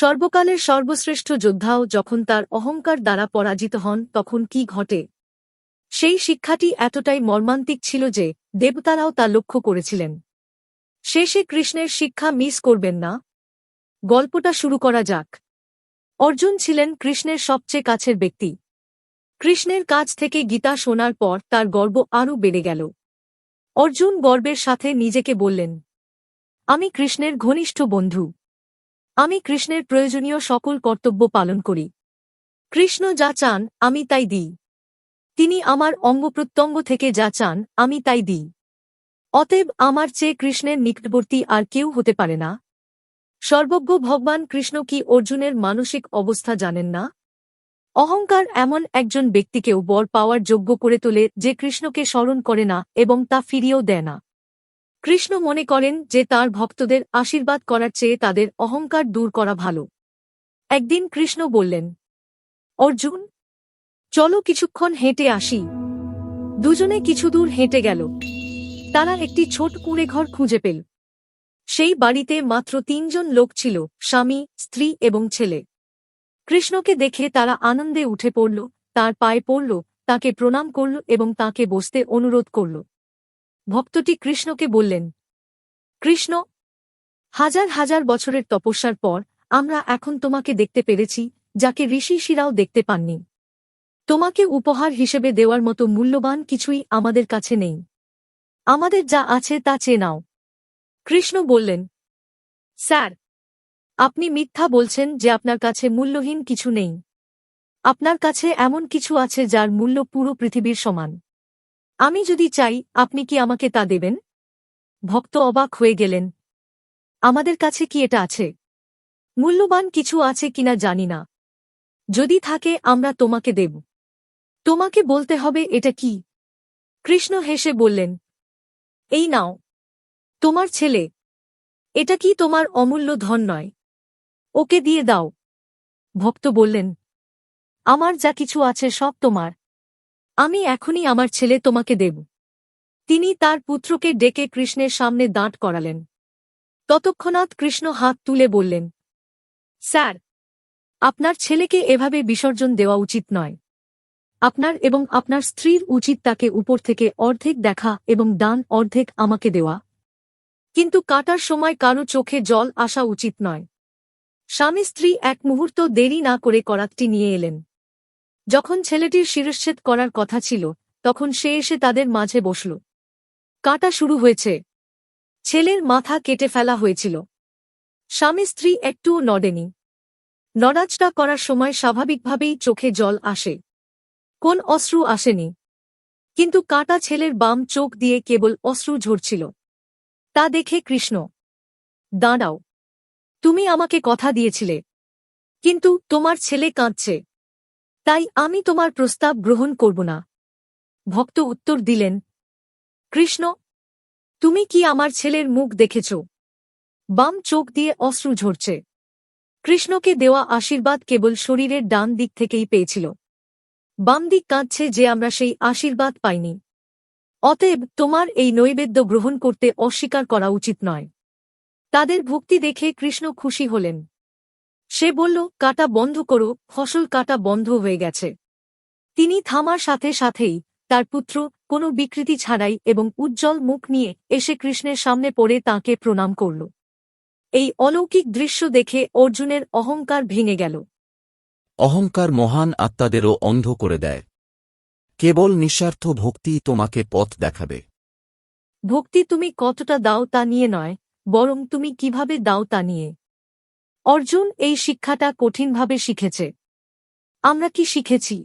সর্বকালের সর্বশ্রেষ্ঠ যোদ্ধাও যখন তার অহংকার দ্বারা পরাজিত হন, তখন কি ঘটে? সেই শিক্ষাটি এতটাই মর্মান্তিক ছিল যে, দেবতারাও তা লক্ষ্য করেছিলেন। শেষে কৃষ্ণের শিক্ষা মিস করবেন না। গল্পটা শুরু করা যাক। অর্জুন ছিলেন কৃষ্ণের সবচেয়ে কাছের ব্যক্তি। কৃষ্ণের কাছ থেকে গীতা শোনার পর তার গর্ব আরও বেড়ে গেল। অর্জুন গর্বের সাথে নিজেকে বললেন, আমি কৃষ্ণের ঘনিষ্ঠ বন্ধু। আমি কৃষ্ণের প্রয়োজনীয় সকল কর্তব্য পালন করি। কৃষ্ণ যা চান, আমি তাই দিই। তিনি আমার অঙ্গপ্রত্যঙ্গ থেকে যা চান, আমি তাই দিই। অতএব আমার চেয়ে কৃষ্ণের নিকটবর্তী আর কেউ হতে পারে না। সর্বজ্ঞ ভগবান কৃষ্ণ কি অর্জুনের মানসিক অবস্থা জানেন না? অহংকার এমন একজন ব্যক্তিকেও বর পাওয়ার যোগ্য করে তোলে যে কৃষ্ণকে স্মরণ করে না এবং তা ফিরিয়েও দেয় না। কৃষ্ণ মনে করেন যে তার ভক্তদের আশীর্বাদ করার চেয়ে তাদের অহংকার দূর করা ভালো। একদিন কৃষ্ণ বললেন, অর্জুন, চলো কিছুক্ষণ হেঁটে আসি। দুজনে কিছু দূর হেঁটে গেল। তারা একটি ছোট কুঁড়ে ঘর খুঁজে পেল। সেই বাড়িতে মাত্র তিনজন লোক ছিল, স্বামী, স্ত্রী এবং ছেলে। কৃষ্ণকে দেখে তারা আনন্দে উঠে পড়ল, তার পায়ে পড়ল, তাকে প্রণাম করল এবং তাকে বসতে অনুরোধ করল। ভক্তটি কৃষ্ণকে বললেন, কৃষ্ণ, হাজার হাজার বছরের তপস্যার পর আমরা এখন তোমাকে দেখতে পেরেছি, যাকে ঋষি শিরাও দেখতে পাননি। তোমাকে উপহার হিসেবে দেওয়ার মতো মূল্যবান কিছুই আমাদের কাছে নেই। আমাদের যা আছে তা চেয়ে নাও। কৃষ্ণ বললেন, স্যার, আপনি মিথ্যা বলছেন যে আপনার কাছে মূল্যহীন কিছু নেই। আপনার কাছে এমন কিছু আছে যার মূল্য পুরো পৃথিবীর সমান। আমি যদি চাই, আপনি কি আমাকে তা দেবেন? ভক্ত অবাক হয়ে গেলেন। আমাদের কাছে কি এটা আছে? মূল্যবান কিছু আছে কিনা জানি না। যদি থাকে, আমরা তোমাকে দেব। তোমাকে বলতে হবে, এটা কি? কৃষ্ণ হেসে বললেন, এই নাও। তোমার ছেলে, এটা কি তোমার অমূল্য ধন নয়? ওকে দিয়ে দাও। ভক্ত বললেন, আমার যা কিছু আছে সব তোমার। আমি এখনই আমার ছেলে তোমাকে দেব। তিনি তার পুত্রকে ডেকে কৃষ্ণের সামনে দাঁট করালেন। ততক্ষণাৎ কৃষ্ণ হাত তুলে বললেন, স্যার, আপনার ছেলেকে এভাবে বিসর্জন দেওয়া উচিত নয়। আপনার এবং আপনার স্ত্রীর উচিত তাকে উপর থেকে অর্ধেক দেখা এবং ডান অর্ধেক আমাকে দেওয়া। কিন্তু কাটার সময় কারও চোখে জল আসা উচিত নয়। স্বামী স্ত্রী এক মুহূর্ত দেরি না করে করাতটি নিয়ে এলেন। যখন ছেলেটির শিরশ্ছেদ করার কথা ছিল, তখন সে এসে তাদের মাঝে বসল। কাটা শুরু হয়েছে। ছেলের মাথা কেটে ফেলা হয়েছিল। স্বামী স্ত্রী একটুও নড়েনি। নড়াচড়া করার সময় স্বাভাবিকভাবেই চোখে জল আসে। কোন অশ্রু আসেনি। কিন্তু কাটা ছেলের বাম চোখ দিয়ে কেবল অশ্রু ঝরছিল। তা দেখে কৃষ্ণ, দাঁড়াও। তুমি আমাকে কথা দিয়েছিলে। কিন্তু তোমার ছেলে কাঁদছে। তাই আমি তোমার প্রস্তাব গ্রহণ করব না। ভক্ত উত্তর দিলেন, কৃষ্ণ, তুমি কি আমার ছেলের মুখ দেখেছ? বাম চোখ দিয়ে অশ্রু ঝরছে। কৃষ্ণকে দেওয়া আশীর্বাদ কেবল শরীরের ডান দিক থেকেই পেয়েছিল। বাম দিক কাঁদছে যে আমরা সেই আশীর্বাদ পাইনি। অতএব তোমার এই নৈবেদ্য গ্রহণ করতে অস্বীকার করা উচিত নয়। তাদের ভক্তি দেখে কৃষ্ণ খুশি হলেন। সে বলল কাটা বন্ধ করো ফসল কাটা বন্ধ হয়ে গেছে। তিনি থামার সাথে সাথেই তার পুত্র কোনো বিকৃতি ছাড়াই এবং উজ্জ্বল মুখ নিয়ে এসে কৃষ্ণের সামনে পড়ে তাকে প্রণাম করল। এই অলৌকিক দৃশ্য দেখে অর্জুনের অহংকার ভেঙে গেল। অহংকার মহান আত্মাদেরও অন্ধ করে দেয়। কেবল নিঃস্বার্থ ভক্তি তোমাকে পথ দেখাবে। ভক্তি তুমি কতটা দাও তা নিয়ে নয় বরং তুমি কীভাবে দাও তা নিয়ে। অর্জুন এই শিক্ষাটা কঠিনভাবে শিখেছে। আমরা কি শিখেছি?